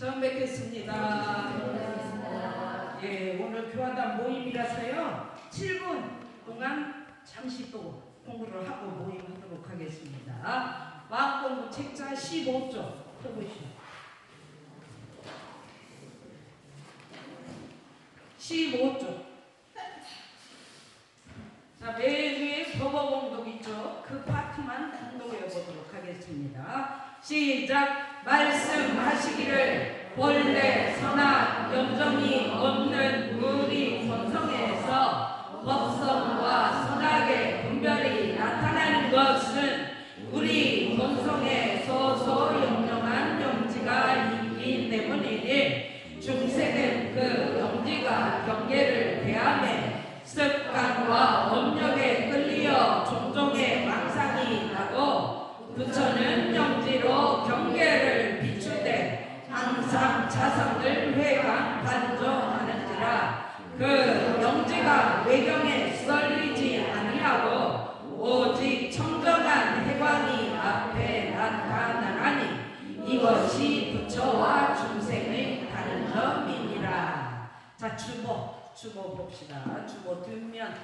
처음 뵙겠습니다. 예, 오늘 교화단 모임이라서요. 7분 동안 잠시 또 공부를 하고 모임하도록 하겠습니다. 마음공부 책자 15쪽 펴보시오. 15쪽. 자, 맨 위에 법어공독 있죠? 그 파트만 공독해 보도록 하겠습니다. 시작! 말씀하시기를 본래 선악 염정이 없는 우리 본성에서 법성과 선악의 분별이 나타나는 것은 우리 본성에 소소영령한 영지가 있기 때문이니 중세는 그 영지가 경계를 대함에 습관과 업력에 끌리어 종종의 망상이 나고 부처는 영지로 경계를 비추되 항상 자성을 회강 반조하는지라 그 영지가 외경에 썰리지 아니하고 오직 청정한 해관이 앞에 나타나니 이것이 부처와 중생의 다른 점이니라 자 주보 봅시다 주보 뒷면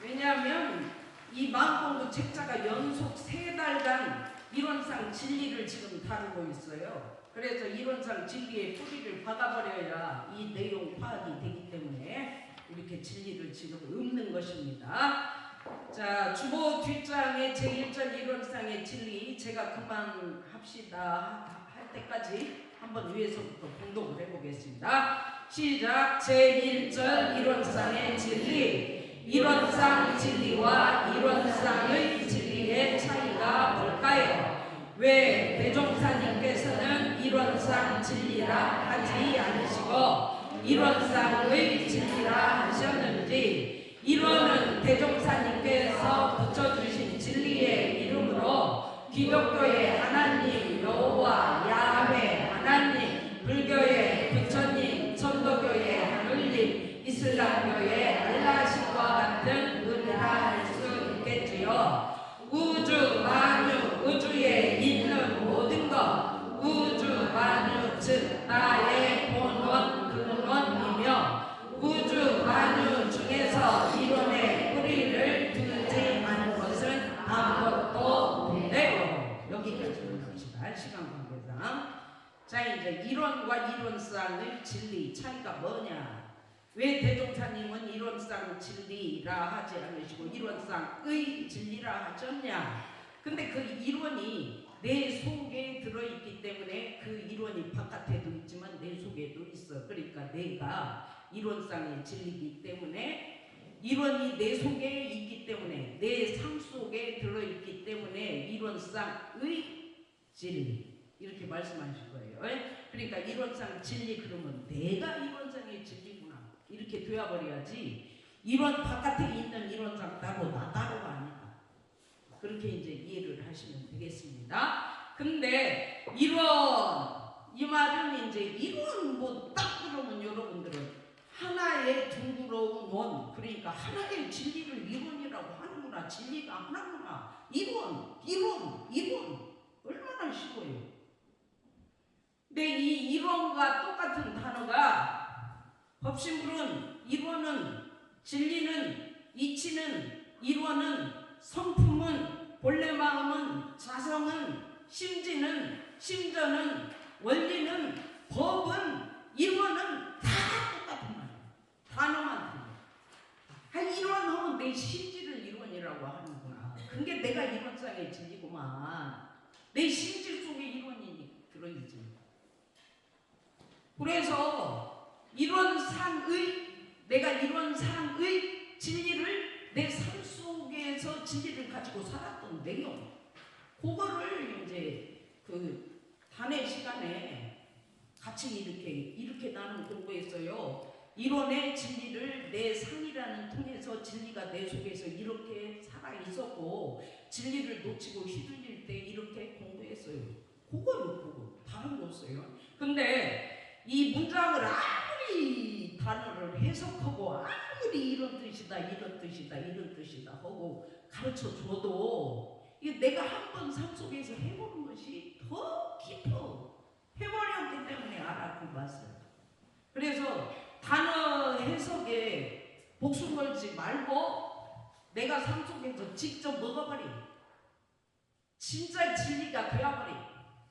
왜냐하면 이 마음공부 책자가 연속 세 달간 이론상 진리를 지금 다루고 있어요. 그래서 이론상 진리의 뿌리를 박아버려야 이 내용 파악이 되기 때문에 이렇게 진리를 지금 읊는 것입니다. 자, 주보 뒷장의 제1절 이론상의 진리 제가 그만 합시다 할 때까지 한번 위에서부터 공독을 해보겠습니다. 시작 제1절 이론상의 진리 이론상 진리와 이론상의 진리의 차이가 뭘까요? 왜 대종사님께서는 이론상 진리라 하지 않으시고 이론상의 진리라 하셨는지 이론은 대종사님께서 붙여주신 진리의 이름으로 기독교의 하나님 여호와 야훼 하나님 불교의 부처님 천도교의 하늘님 이슬람교의 알라신과 같은 의미라 할 수 있겠지요. 우주 만유 우주에 있는 모든 것 우주 만유 즉 나의 본원 근원이며 우주 만유 중에서 이론의 뿌리를 두지 않은 것은 아무것도 없네요. 여기까지 봅시다. 시간 관계상. 자 이제 이론과 이론상의 차이가 뭐냐? 왜 대종사님은 이론상 진리라 하지 않으시고 이론상의 진리라 하셨냐? 근데 그 이론이 내 속에 들어있기 때문에 그 이론이 바깥에도 있지만 내 속에도 있어. 그러니까 내가 이론상의 진리이기 때문에 이론이 내 속에 있기 때문에 내 삶 속에 들어있기 때문에 이론상의 진리 이렇게 말씀하실 거예요. 그러니까 이론상 진리 그러면 내가 이론상의 진리구나 이렇게 되어버려야지 이론 바깥에 있는 이론상 따로 나 따로가 아니다. 그렇게 이제 이해를 하시면 되겠습니다. 근데 이론 이 말은 이제 이론 뭐딱 그러면 여러분들은 하나의 둥그러운 원 그러니까 하나의 진리를 이론이라고 하는구나 진리가 하나구나 이론 이론 이론 얼마나 쉬워요. 근데 이 이론과 똑같은 단어가 법신불은 이론은 진리는 이치는 이론은 성품은 본래 마음은 자성은 심지는 심전은 원리는 법은 이론은 다 똑같은 말이에요. 단어만 틀려. 아, 이론하면 내 심지를 이론이라고 하는구나. 그게 내가 이론상의 진리구만. 내 심지 속에 이론이 들어있지. 그래서 이론상의 내가 이론상의 진리를 내 삶 속에서 진리를 가지고 살았던 내용 그거를 이제 그 단의 시간에 같이 이렇게 이렇게 나는 공부했어요. 이론의 진리를 내 상이라는 통해서 진리가 내 속에서 이렇게 살아 있었고 진리를 놓치고 휘둘릴 때 이렇게 공부했어요. 그거요, 그거 다른 거 없어요. 근데 이 문장을 아무리 단어를 해석하고 아무리 이런 뜻이다 이런 뜻이다 이런 뜻이다 하고 가르쳐 줘도 내가 한 번 삶 속에서 해보는 것이 더 깊어 해버렸기 때문에 알았고 봤어요. 그래서 단어 해석에 목숨 걸지 말고 내가 삶 속에서 직접 먹어버리. 진짜 진리가 되어버리.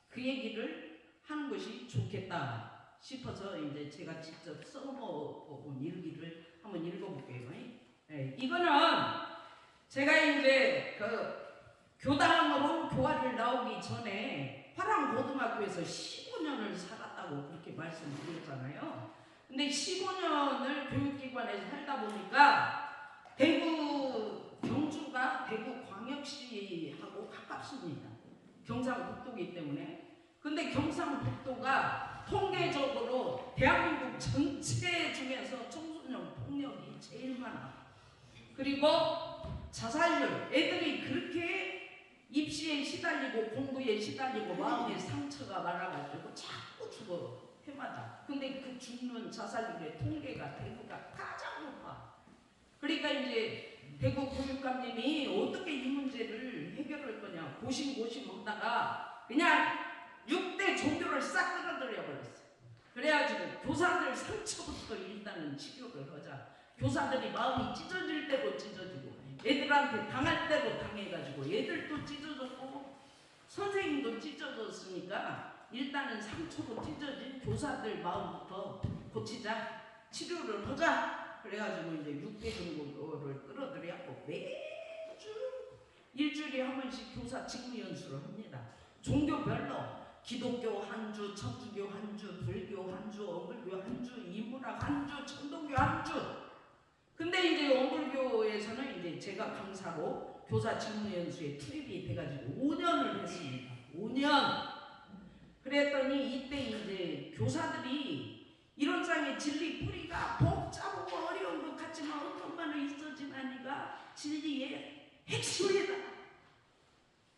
그 얘기를 하는 것이 좋겠다 싶어서 이제 제가 직접 써먹어본 일기를 한번 읽어볼게요. 예, 이거는 제가 이제 그 교당으로 교화를 나오기 전에 화랑고등학교에서 15년을 살았다고 그렇게 말씀드렸잖아요. 근데 15년을 교육기관에서 살다 보니까 대구 경주가 대구 광역시하고 가깝습니다. 경상북도이기 때문에. 근데 경상북도가 통계적으로 대한민국 전체 중에서 청소년 폭력이 제일 많아. 그리고 자살률, 애들이 그렇게 입시에 시달리고 공부에 시달리고 마음에 상처가 많아가지고 자꾸 죽어 해마다. 근데 그 죽는 자살률의 통계가 대구가 가장 높아. 그러니까 이제 대구 교육감님이 어떻게 이 문제를 해결할 거냐 고심고심 하다가 그냥 6대 종교를 싹 끌어들여 버렸어. 그래가지고 교사들 상처부터 일단은 치료를 하자. 교사들이 마음이 찢어질 때도 찢어지고 애들한테 당할 때도 당해가지고 애들도 찢어졌고 선생님도 찢어졌으니까 일단은 상처로 찢어진 교사들 마음부터 고치자 치료를 하자 그래가지고 이제 6대 정도를 끌어들여갖고 매주 일주일에 한 번씩 교사 직무 연수를 합니다 종교별로 기독교 한 주, 천주교 한 주, 불교 한 주, 어불교 한 주, 인문학 한 주, 천도교 한 주. 근데 이제 어불교에서는 이제 제가 강사로 교사 직무 연수에 투입이 돼가지고 5년을 했습니다. 5년. 그랬더니 이때 이제 교사들이 이런 장의 진리 뿌리가 복잡하고 어려운 것 같지만 어떤 말은 있어지나니가 진리의 핵심이다.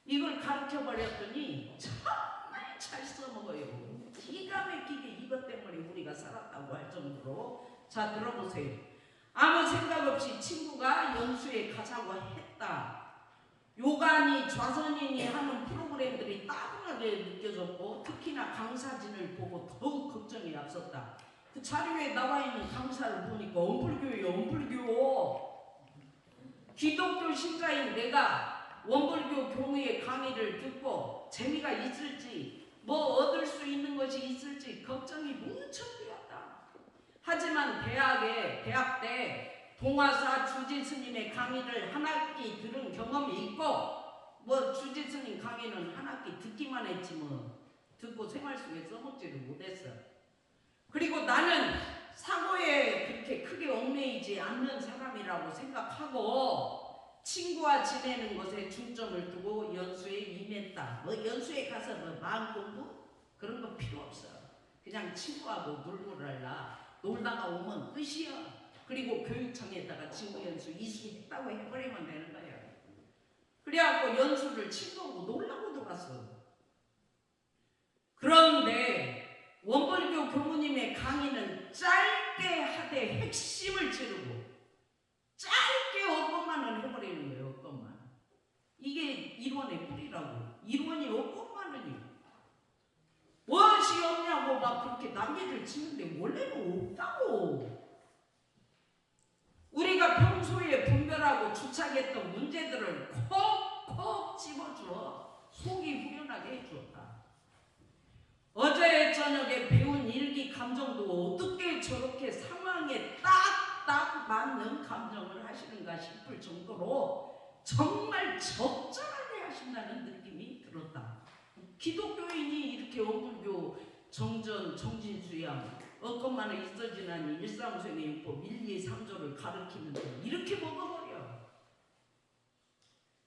이걸 가르쳐 버렸더니 정말 잘 써먹어요. 기가 막히게 이것 때문에 우리가 살았다고 할 정도로 자 들어보세요. 아무 생각 없이 친구가 연수에 가자고 했다. 요간이 좌선인이 하는 프로그램들이 따분하게 느껴졌고 특히나 강사진을 보고 더욱 걱정이 앞섰다. 그 자료에 나와 있는 강사를 보니까 엄불교예요, 엄불교. 기독교 신자인 내가 원불교 교무의 강의를 듣고 재미가 있을지 뭐 얻을 수 있는 것이 있을지 걱정이 되었다. 하지만 대학에 대학 때 동화사 주지 스님의 강의를 한 학기 들은 경험이 있고 뭐 주지 스님 강의는 한 학기 듣기만 했지 뭐 듣고 생활 속에 써먹지를 못했어. 그리고 나는 사고에 그렇게 크게 얽매이지 않는 사람이라고 생각하고 친구와 지내는 것에 중점을 두고 연수에 임했다. 뭐 연수에 가서 뭐 마음 공부 그런 거 필요 없어. 그냥 친구하고 놀놀할라. 놀다가 오면 끝이야. 그리고 교육청에다가 친구 연수 이수했다고 해버리면 되는 거야. 그래갖고 연수를 친구하고 놀라고 들어갔어. 그런데 원벌교 교무님의 강의는 짧게 하되 핵심을 찌르고 짧게 어것만을 해버리는 거예요. 어것만. 이론의 뿌리라고. 이론이 어것만은요. 무엇이 없냐고 막 그렇게 난리를 치는데 원래는 없다고. 우리가 평소에 분별하고 주착했던 문제들을 콕콕 집어주어 속이 후련하게 해주었다. 어제 저녁에 배운 일기 감정도 어떻게 저렇게 상황에 딱딱 맞는 감정을 하시는가 싶을 정도로 정말 적절하게 하신다는 느낌이 들었다. 기독교인이 이렇게 어불교 정전 정진수양 어것만은 있어지나니 일상생의 율법 1, 2, 3조를 가르치는데 이렇게 먹어버려.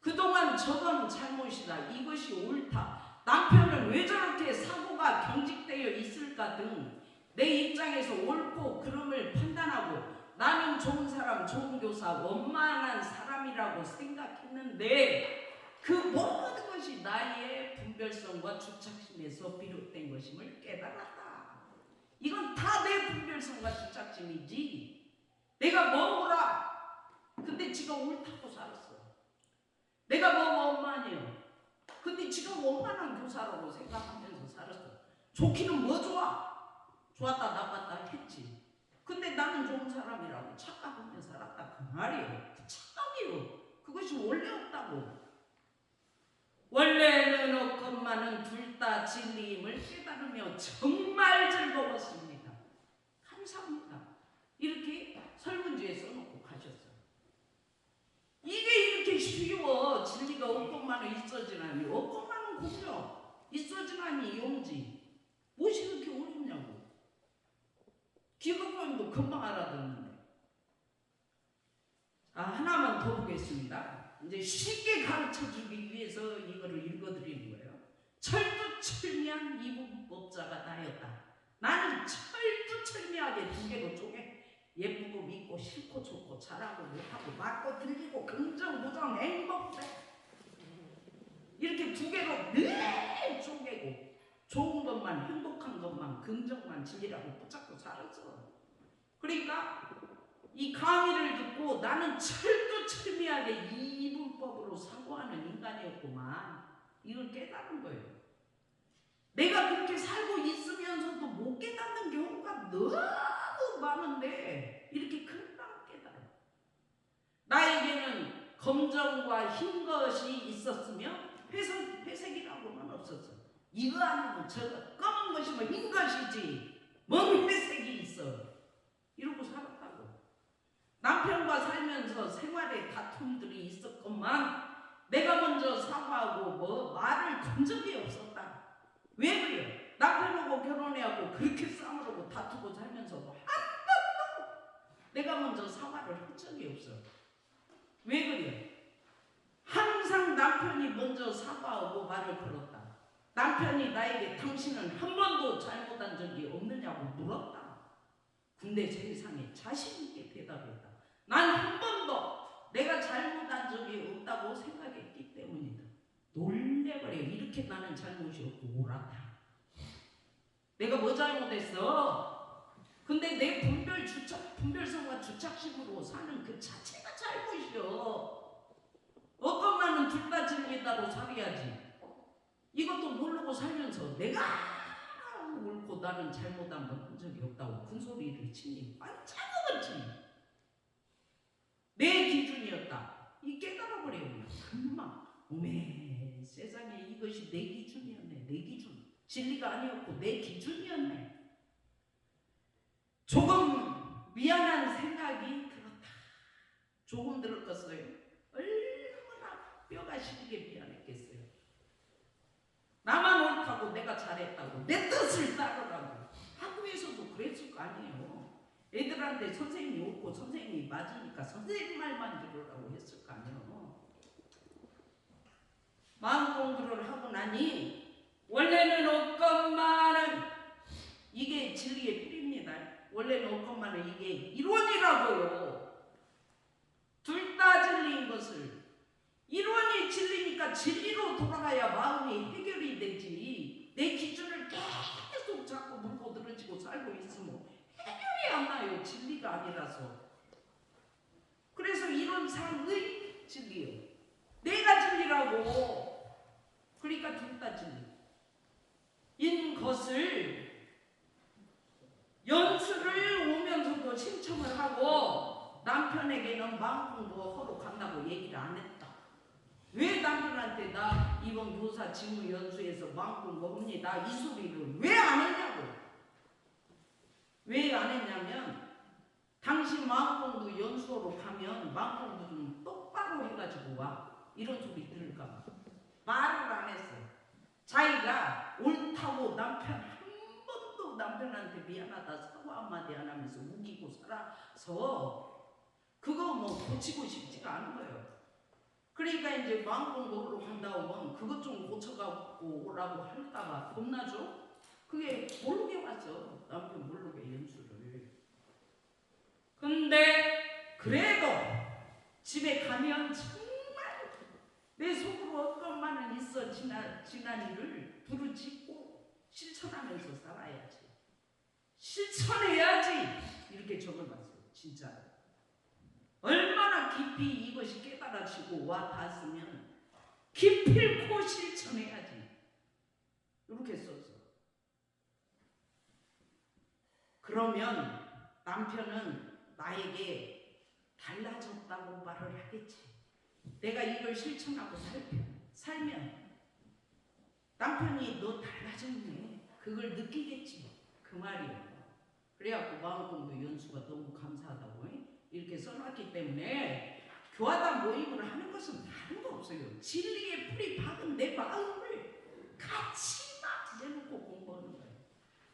그동안 저건 잘못이다. 이것이 옳다. 남편은 왜 저렇게 사고가 경직되어 있을까 등 내 입장에서 옳고 그름을 판단하고 나는 좋은 사람, 좋은 교사, 원만한 사람이라고 생각했는데 그 모든 것이 나의 분별성과 주착심에서 비롯된 것임을 깨달았다. 이건 다 내 분별성과 주착심이지. 내가 뭐라. 근데 지가 옳다고 살았어. 내가 뭐 원만해요. 근데 지가 원만한 교사라고 생각하면서 살았어. 좋기는 뭐 좋아? 좋았다 나빴다 했지. 근데 나는 좋은 사람이라고 착각하며 살았다 그 말이에요. 그 착각이요. 그것이 원래 없다고. 원래는 없건만은 둘 다 진리임을 깨달으며 정말 즐거웠습니다. 감사합니다. 이렇게 설문지에 써놓고 가셨어요. 이게 이렇게 쉬워. 진리가 없건만은 있어지나니 없건만은 공정. 있어지나니 용지. 무엇이 그렇게 어렵냐고. 기독교인도 금방 알아듣는데. 아, 하나만 더 보겠습니다. 이제 쉽게 가르쳐 주기 위해서 이거를 읽어드리는 거예요. 철두철미한 이분법자가 나였다. 나는 철두철미하게 두 개로 쪼개 예쁘고 믿고 싫고 좋고 잘하고 못하고 맞고 들리고 긍정 부정 행복해 이렇게 두 개로 늘 쪼개고 좋은 것만 행복한 것만 긍정만 진리라고 붙잡고 살았어. 그러니까 이 강의를 듣고 나는 철두철미하게 이분법으로 사고하는 인간이었구만. 이걸 깨달은 거예요. 내가 그렇게 살고 있으면서도 못 깨닫는 경우가 너무 많은데 이렇게 금방 깨달아. 나에게는 검정과 흰 것이 있었으며 회색, 회색이라고는 없었어. 이거 아니면 저거 검은 것이면 흰 것이지. 뭔 회색이 있어. 남편과 살면서 생활에 다툼들이 있었건만 내가 먼저 사과하고 뭐 말을 건 적이 없었다. 왜 그래요? 남편하고 결혼해하고 그렇게 싸우고 다투고 살면서도 한 번도 내가 먼저 사과를 한 적이 없어. 왜 그래요? 항상 남편이 먼저 사과하고 말을 걸었다. 남편이 나에게 당신은 한 번도 잘못한 적이 없느냐고 물었다. 근데 세상에 자신 있게 대답했다. 난 한 번도 내가 잘못한 적이 없다고 생각했기 때문이다. 놀래버려. 이렇게 나는 잘못이 없고 옳았다. 내가 뭐 잘못했어? 근데 내 분별 주착, 분별성과 주착심으로 사는 그 자체가 잘못이요. 어떤만은 둘다 진리다로 살아야지. 이것도 모르고 살면서 내가 옳고 나는 잘못한 적이 없다고 큰 소리를 치니 반짝먹었지. 내 기준이었다. 이 깨달아버려요. 금방. 오메 세상에 이것이 내 기준이었네. 내 기준. 진리가 아니었고 내 기준이었네. 조금 미안한 생각이 들었다. 조금 들었겠어요. 얼마나 뼈가 시리게 미안했겠어요. 나만 옳다고 내가 잘했다고 내 뜻을 따르라고 학교에서도 그랬을 거 아니에요. 애들한테 선생님이 옳고 선생님이 맞으니까 선생님 말만 들으라고 했을 거 아니에요. 마음 공부를 하고 나니 원래는 없건만은 이게 진리의 뿌리입니다. 원래는 없건만은 이게 이론이라고요. 둘 다 진리인 것을 이론이 진리니까 진리로 돌아가야 마음이 해결이 되지. 내 기준을 계속 자꾸 물고 늘어지고 살고 있으면 해결이 안 나요. 진리가 아니라서. 그래서 이론상의 진리요. 내가 진리라고. 그러니까 둘 다 진리. 인 것을 연수를 오면서도 신청을 하고 남편에게는 마음공부 간다고 얘기를 안 했다. 왜 남편한테 나 이번 교사 직무 연수에서 마음공부 합니다. 이 소리를 왜 안 했냐고. 왜 안 했냐면 당신 마음공부 연수로 가면 마음공부 좀 똑바로 해가지고 와. 이런 소리 들을까 봐. 말을 안 했어. 자기가 옳다고 남편 한 번도 남편한테 미안하다 사과 한마디 안 하면서 우기고 살아서 그거 뭐 고치고 싶지가 않은 거예요. 그러니까 이제 마음공부로 간다 오면 그것 좀 고쳐갖고 오라고 할까봐 겁나죠? 그게 모르게 왔어. 남편 모르게 연수를. 근데 그래도 집에 가면 정말 내 속으로 어떤만은 있어 지난, 지난 일을 부르짖고 실천하면서 살아야지. 실천해야지. 이렇게 적어놨어요. 진짜. 얼마나 깊이 이것이 깨달아지고 와 닿았으면 기필코 실천해야지. 이렇게 썼어. 그러면 남편은 나에게 달라졌다고 말을 하겠지. 내가 이걸 실천하고 살, 살면 남편이 너 달라졌네. 그걸 느끼겠지. 그 말이에요. 그래갖고 마음공부 연수가 너무 감사하다고 이렇게 써놨기 때문에 교화단 모임을 하는 것은 다른 거 없어요. 진리의 풀이 박은 내 마음을 같이 막 거예요.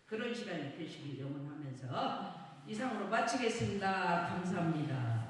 그런 시간이 되시길 영원하면서 이상으로 마치겠습니다. 감사합니다.